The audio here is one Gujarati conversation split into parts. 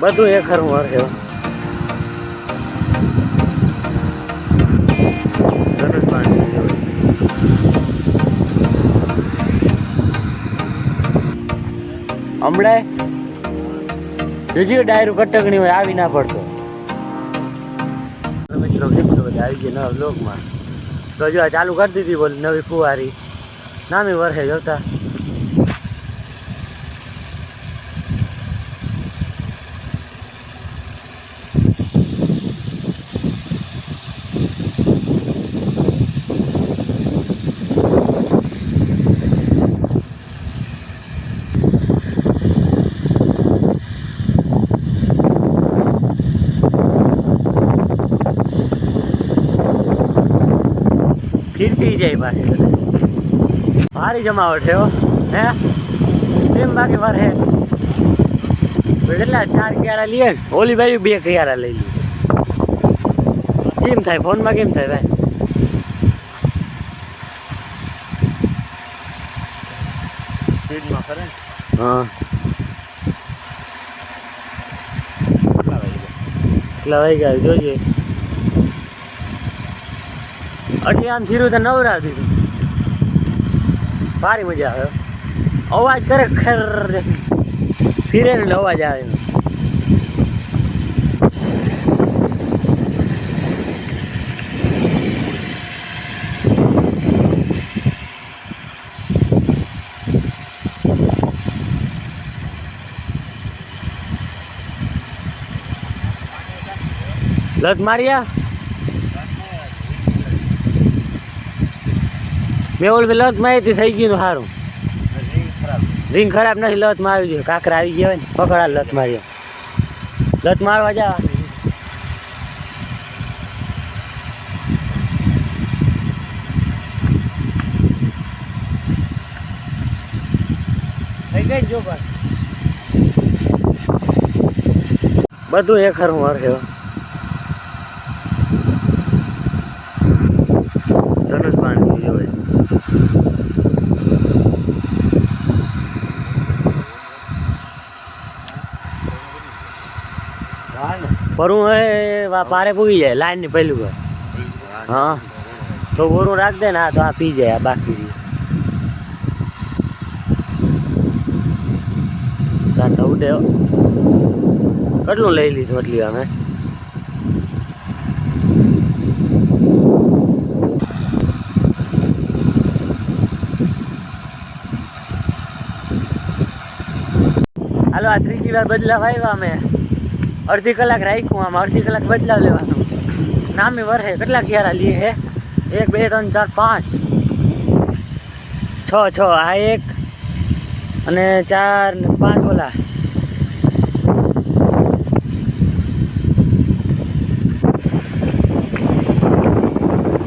બધું એ ખરું વરસે પાણી હમણાં જોજો ડાયરું કટકણી હોય આવી ના પડતો. મિત્રો કેટલું બધા આવી ગયા નવા બ્લોગમાં તો જો આ ચાલુ કરી દીધી બોલ નવી કુવારી. નામી વર્ષે જોતા. ફીરતી જાય પાછી. ભારી જમાવટ છે હો. હે? કેમ બાકી મારે કેટલા ચાર ક્યારા લઈએ ને ઓલી બાજુ બે ક્યારા લઈ લઈએ કેમ થાય? ફોનમાં કેમ થાય ભાઈ? હા. કેટલા વાગ્યા? જોજે. આમ થીરું તો નવરા દીધું. ભારી મજા આવે. અવાજ કરે ખેર. ફીરે એટલે અવાજ આવે. લત માર્યા? મેં ઓલ લત માહિતી થઈ ગયું સારું. રિંગ ખરાબ. નથી લતમાં આવી ગયો. કાકરા આવી ગયા હોય ને પકડા લત માર્યો લત મારવા જા થઈ ગઈ જો બસ બધું એ ખરું વરસે ધનુષ પાણી જોવે પરું હવે વા પારે પૂગી જાય, લાઈનની પહેલું ઘર. હા. તો ઓરું રાખ દે ને આ તો આ પી જાય બાકી હો. કેટલું લઈ લીધું એટલી અમે? હાલો, આ ત્રીજી વાર બદલાવ આવ્યા અમે. અડધી કલાક રાખ્યું, આમ અડધી કલાક બદલાવ લેવાનું. નામી વરહે કેટલા ક્યારા લીએ હે? એક, બે, ત્રણ, ચાર, પાંચ. છ છ, આ એક અને ચાર ને પાંચ ઓલા.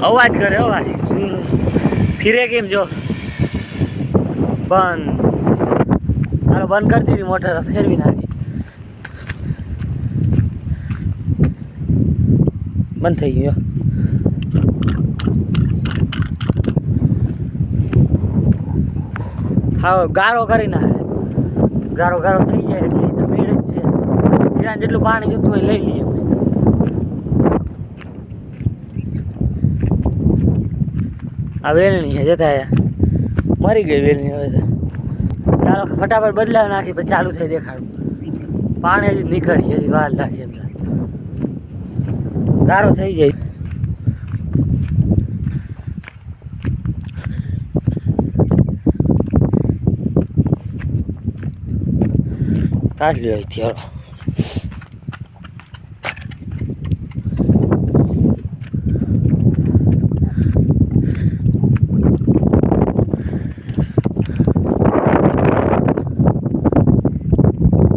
અવાજ કરે, અવાજ. ફીરે કેમ જો? બંધ. હાલો, બંધ કરી દીધી મોટર, ફેરવી નાખી. બંધ થઈ ગયો, હા. ગારો કરી નાખે. ગારો ગારો થઈ જાય એટલે ઈ તો મેળ જ છે. શિરાન જેટલું પાણી જોતું હોય લઈ લઈએ આ વેલણી છે, જતા મરી ગઈ વેલણી હવે તો. ચાલો ફટાફટ બદલાવ નાખી પછી ચાલુ થઈ દેખાડું પાણી હજી નીકળી હજી વાર લાગે એમ. ગારો થઈ જાય કાઢ લ્યો અહીંથી હાલો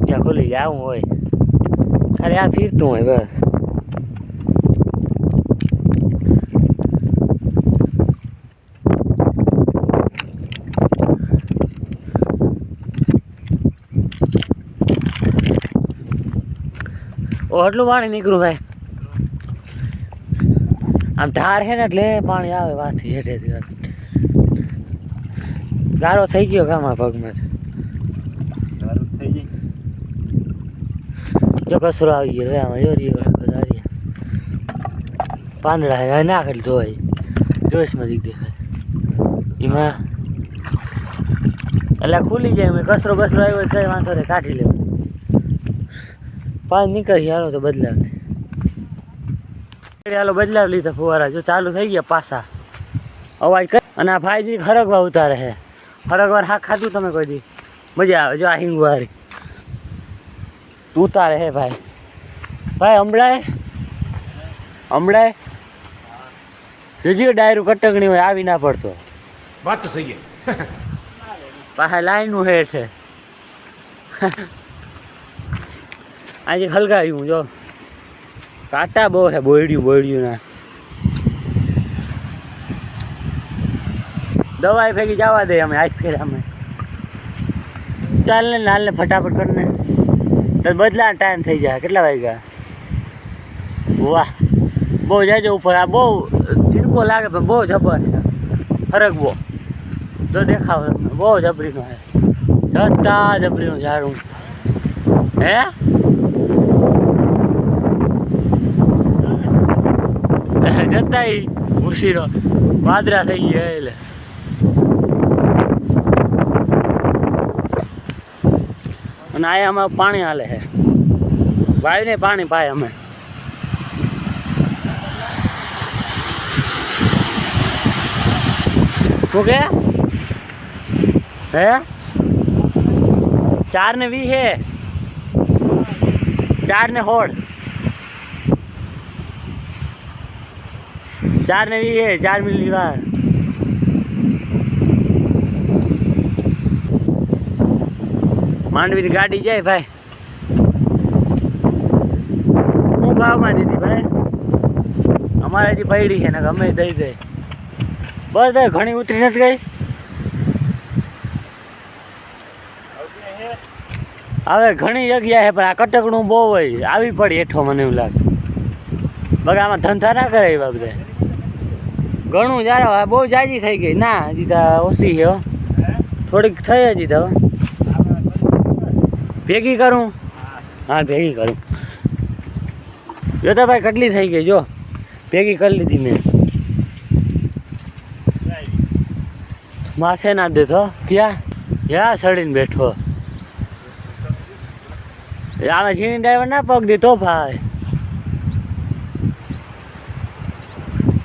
ત્યાં ખુલી જાવું હોય ખાલી આ ફીરતું હોય બસ ઓ એટલું પાણી નીકળું ભાઈ? આમ ઢાર છે ને એટલે પાણી આવે વાથી હેઠેથી ગારો થઈ ગયો આ પગમાં. જો કચરો આવી ગયો આમાં જો રીયો પાંદડા હે ના ખાલી ધોવાય જોઈશમાં દીક દેખાય. એમાં એટલે ખુલી જાય મેં કચરો કચરો આવ્યો કઈ વાંધો રે કાઢી લેવો. પાણી નીકળી હાલો તો બદલાવ હાલો બદલાવ લીધા ફુવારા. જો ચાલુ થઈ ગયા પાછા. અવાજ કરી. અને આ ફાયદી ખરગવા ઉતારે છે. ખરગવાર હા ખાધું તમે કોઈ દી? મજા આવે જો આ હિંગવારી ઉતારે હે ભાઈ. ભાઈ હમણાં હમણાં જોજો ડાયરું કટકણી હોય આવી ના પડતો. વાત તો સહી પાસે લાઈન હેઠ. છે આજે ખલગાવ્યું જો. કાંટા બહુ છે, બોયડ્યું બોયડ્યું ના. દવાઈ ફેંકી જવા દે અમે, આજ ફેર અમે. ચાલ ને લાલ ને ફટાફટ કરીને તો બદલા ટાઈમ થઈ જાય, કેટલા વાગ્યા? વાહ, બહુ જાજો ઉપર, આ બહુ છીડકો લાગે પણ બહુ જબર ફરક બહુ. જો દેખાવ બહુ જબરીનો હે જતા જબરીનું ઝાડું હે? જતા ઉસીરો પાદરા થઈ ગયા એટલે. અને આ આમાં પાણી હાલે છે. વાયુને પાણી પાય અમે. શું કે? હે? ચાર ને વી હે. ચાર ને હોળ. ચાર ને વી હે, ચાર મિલી વાર. માંડવીની ગાડી જાય ભાઈ. હું ભાવમાં દીધી ભાઈ. અમારે હજી પડી છે ને ગમે દઈ દે. બસ ભાઈ, ઘણી ઉતરી નથી ગઈ. હવે ઘણી જગ્યા છે, પણ આ કટકણું બહુ હોય. આવી પડી હેઠો મને એવું લાગે. બગા આમાં ધંધા ના કરે એ બધા. ઘણું જ્યારે બહુ જાજી થઈ ગઈ. ના તો ઓછી છે. થોડીક થઈ હજી તો ભેગી કરું? હા, ભેગી કરું. જોતા ભાઈ કેટલી થઈ ગઈ, જો. ભેગી કરી લીધી મેં. માથે ના દેતો ક્યાં? ક્યાં સડીને બેઠો. આમાં ઝીણી ડ્રાઈવર ના પગ દે તો ભાઈ.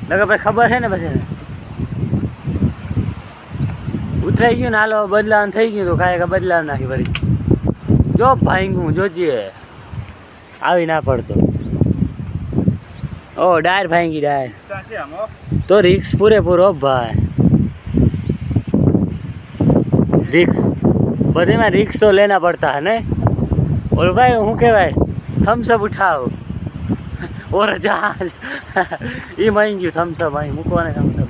નકર ભાઈ ખબર છે ને પછી? ઉતરાઈ ગયું ને હાલો બદલાવ થઈ ગયું તો કાંઈ બદલાવ નાખી ફરી. જો હું જોજે. આવી ના પડતો. ઓ, ડાયર ભાંગી, ડાયર. હો. તો રિક્સ પૂરેપૂરો ભાઈ. રિક્સ બધીમાં રિક્સ તો લેના પડતા હે નહીં? ઓલો ભાઈ શું કહેવાય? થમ્સઅપ ઉઠાવ. ઓર જહાજ. એ માઈ ગયું થમ્સઅપ અહીં, મૂકવાને થમ્સઅપ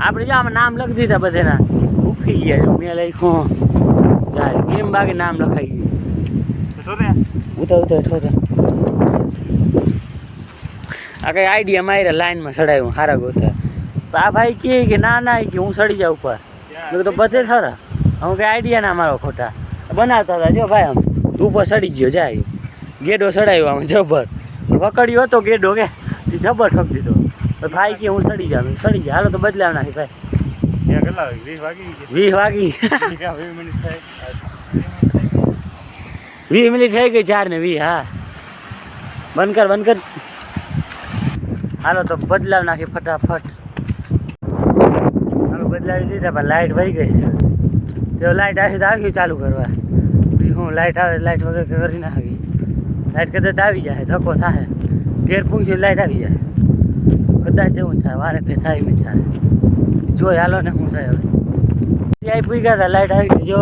આપણે જો આમાં નામ લખી દીધા બધાના. ઉફી ગયા જો મેં લખ્યું. જાય ગેમ બાકી નામ લખાઈ ગયું. ઉતર ઉતર ઠો. આ કઈ આઈડિયા માર્યા લાઈનમાં ચડાવ્યું હારા ગોતા. તો આ ભાઈ કહે કે ના ના કે હું સડી જાઉં ઉપર. મેં તો બધે ખરા. હું કઈ આઈડિયા ના મારો ખોટા. બનાવતા હતા જો ભાઈ આમ. તું ઉપર સડી ગયો, જાય. ગેડો ચડાવ્યો આમ જબર. પકડ્યો હતો ગેડો કે તે જબર ઠક દીધો. ભાઈ કે હું સડી જાઉં. મેં જાય હાલો તો બદલાવ નાખી ભાઈ. વીસ વાગી વીસ મિનિટ થઈ. ગઈ ચાર ને વીસ હા. બંધ કર બંધ કર. હાલો તો બદલાવ નાખી ફટાફટ. હાલો બદલાવી દીધા પણ લાઇટ વહી ગઈ તો લાઇટ આવી તો આવ્યું ચાલુ કરવા. બી હું લાઇટ આવે લાઇટ વગર કરી નાખી. લાઇટ કદાચ આવી જાય, ધક્કો થાય ઘેર પૂંછી લાઈટ આવી જાય. કદાચ એવું થાય, વારે કે થાય એમ થાય. જોઈ હાલો ને શું થાય હવે. ત્યાં પૂઈ ગયા હતા લાઇટ આવી ગઈ, જો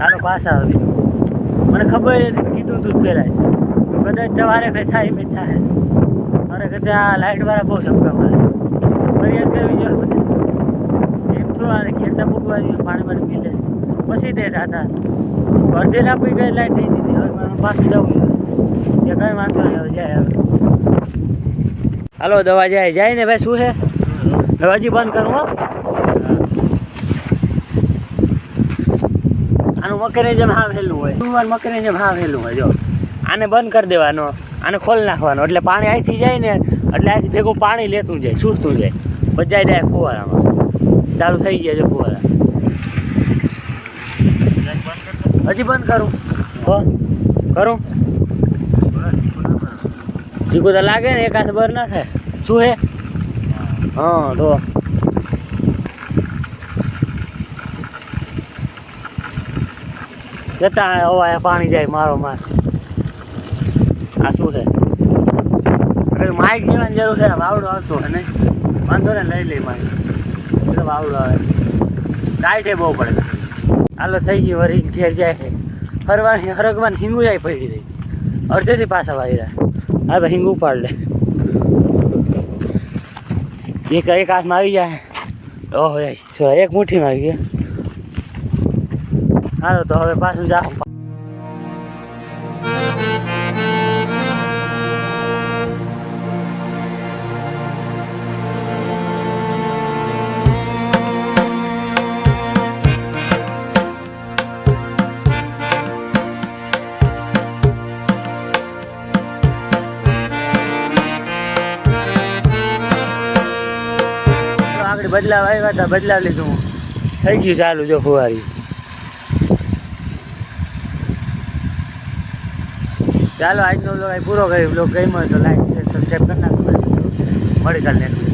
હાલો પાછા આવી મને ખબર કીધું તું જ પહેલાં કદાચ તમારે ફે થાય એમ થાય મારે કદાચ આ લાઇટવાળા બહુ ચમકા મારે. ફરિયાદ કરવી જોઈએ બધે એમ થોડું આને ખેતર મૂકવા પાણી પાણી પી લે પછી તે થતા. અડધે ના પી ગઈ લાઈટ થઈ દીધી. હવે મારે પાછું જવું કે કંઈ વાંધો નહીં, હવે જાય હવે. હાલો, દવા જાય. જાય ને ભાઈ, શું છે? દવા હજી બંધ કરું, હો. આનું મકરે જેમ હા વહેલું હોય. તુવાર મકરે જેમ હેલું હોય, જો. આને બંધ કરી દેવાનો. આને ખોલ નાખવાનો. એટલે પાણી અહીંથી જાય ને, એટલે અહીંથી ભેગું પાણી લેતું જાય છૂટતું જાય. બજાય જાય ફુવારામાં ચાલુ થઈ ગયા છે ફુવારા હજી બંધ કરું. કરું? ચીકુ તો લાગે ને એક હાથ બર ના થાય. શું હે? હા, તો. જતા હવા પાણી જાય મારો માર. આ શું છે? માઇક લેવાની જરૂર છે, વાવડો આવતો હે નહીં. વાંધો ને લઈ લઈ માઇક વાવડો આવે. ટાઈટે બહુ પડે. હાલો થઈ ગયું વરી ઘેર જાય છે. ફરવાની હરગવાન હિંગુ જાય પડી રહી. અડધેથી પાછા વાળી રહ્યા હા ભાઈ, હિંગુ ઉપાડ લે. એક એક હાથમાં આવી જાય. ઓહો, એક મુઠ્ઠીમાં આવી ગયા. હાલો, તો હવે પાછું જાઓ. તો બદલાવ આવ્યા હતા બદલાવ લીધું. થઈ ગયું ચાલુ જો ફુવારી. ચાલો, આજનો બ્લોગ પૂરો કર્યો બ્લોગ ગમ્યો તો લાઈક સબસ્ક્રાઈબ કરી નાખો મળી કાલે